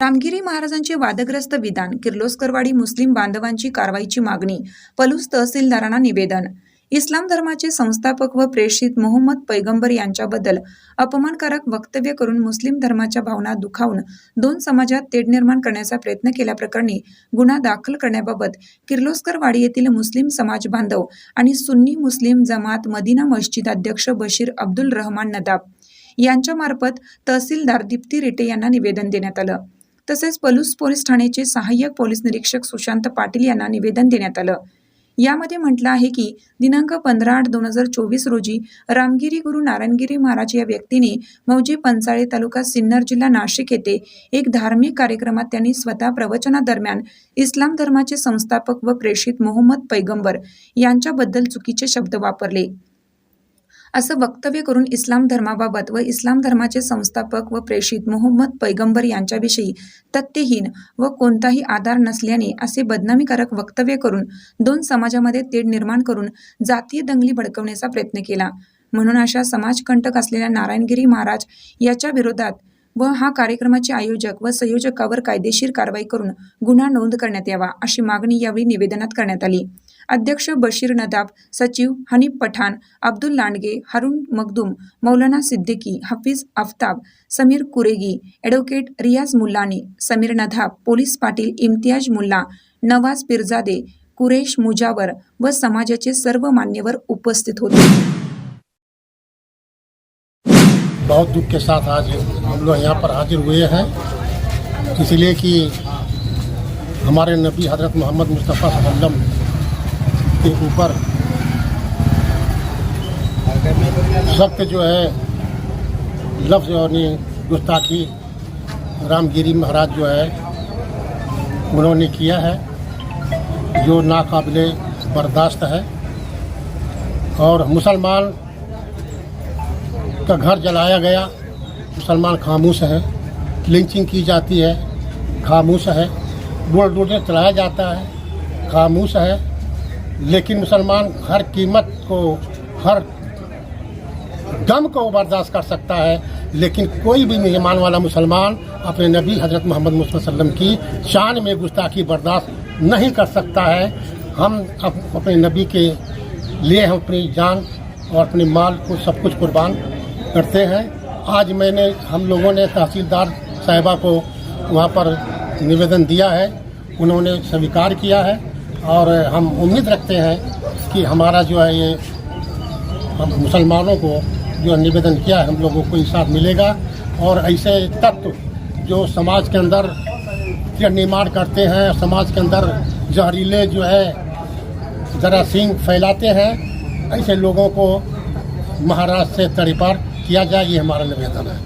रामगिरी महाराजांचे वादग्रस्त विधान किर्लोस्करवाडी मुस्लिम बांधवांची कारवाईची मागणी पलूस तहसीलदारांना निवेदन. इस्लाम धर्माचे संस्थापक व प्रेषित मोहम्मद पैगंबर यांच्याबद्दल अपमानकारक वक्तव्य करून मुस्लिम धर्माच्या भावना दुखावून दोन समाजात तेढ निर्माण करण्याचा प्रयत्न केल्याप्रकरणी गुन्हा दाखल करण्याबाबत किर्लोस्करवाडी येथील मुस्लिम समाज बांधव आणि सुन्नी मुस्लिम जमात मदिना मस्जिद अध्यक्ष बशीर अब्दुल रहमान नदाब यांच्यामार्फत तहसीलदार दीप्ती रिटे यांना निवेदन देण्यात आलं. तसेच पलूस पोलीस ठाण्याचे सहाय्यक पोलीस निरीक्षक सुशांत पाटील यांना निवेदन देण्यात आलं. यामध्ये म्हटलं आहे की दिनांक पंधरा आठ दोन हजार चोवीस रोजी रामगिरी गुरु नारायणगिरी महाराज या व्यक्तीने मौजी पंचाळे तालुका सिन्नर जिल्हा नाशिक येथे एक धार्मिक कार्यक्रमात त्यांनी स्वतः प्रवचनादरम्यान इस्लाम धर्माचे संस्थापक व प्रेषित मोहम्मद पैगंबर यांच्याबद्दल चुकीचे शब्द वापरले. असं वक्तव्य करून इस्लाम धर्माबाबत व इस्लाम धर्माचे संस्थापक व प्रेषित मोहम्मद पैगंबर यांच्याविषयी तथ्यहीन व कोणताही आधार नसल्याने असे बदनामीकारक वक्तव्य करून दोन समाजामध्ये तेढ निर्माण करून जातीय दंगली भडकवण्याचा प्रयत्न केला. म्हणून अशा समाजकंटक असलेल्या नारायणगिरी महाराज याच्या विरोधात व हा कार्यक्रमाचे आयोजक व संयोजकावर कायदेशीर कारवाई करून गुन्हा नोंद करण्यात यावा अशी मागणी यावेळी निवेदनात करण्यात आली. अध्यक्ष बशीर नदाब सचिव हनीफ पठाण अब्दुल लांडगे हरुण मखदूम मौलाना सिद्दीकी हफीज आफताब समीर कुरेगी ॲडव्होकेट रियाज मुल्लानी समीर नदाब पोलीस पाटील इम्तियाज मुल्ला नवाज पिरजादे कुरेश मुजावर व समाजाचे सर्व मान्यवर उपस्थित होते. बहुत दुख के साथ आज हम लोग यहाँ पर हाजिर हुए हैं। इसलिए कि हमारे नबी हजरत मोहम्मद मुस्तफ़ा वसल्लम के ऊपर सख्त जो है लफ्ज़ और गुस्ताखी रामगिरी महाराज जो है, उन्होंने किया है, जो नाकबिल बर्दाश्त है। और मुसलमान का घर जलाया गया। मुसलमान खामोश है, लिंचिंग की जाती है, खामोश है, बुलडोजर चलाया जाता है, खामोश है। लेकिन मुसलमान हर कीमत को हर गम को बर्दाश्त कर सकता है लेकिन कोई भी मेहमान वाला मुसलमान अपने नबी हज़रत मोहम्मद वसल्लम की शान में गुस्ताखी बर्दाश्त नहीं कर सकता है। हम अप, अपने नबी के लिए हम अपनी जान और अपने माल को सब कुछ कुर्बान करते हैं। आज मैंने हम लोगों ने तहसीलदार साहिबा को वहाँ पर निवेदन दिया है। उन्होंने स्वीकार किया है। और हम उम्मीद रखते हैं कि हमारा जो है ये हम मुसलमानों को जो निवेदन किया है, हम लोगों को इंसाफ मिलेगा। और ऐसे तत्व जो समाज के अंदर निर्माण करते हैं, समाज के अंदर जहरीले जो है जरासीम फैलाते हैं, ऐसे लोगों को महाराष्ट्र से तड़ीपार किया जाए, ये हमारा निवेदन है।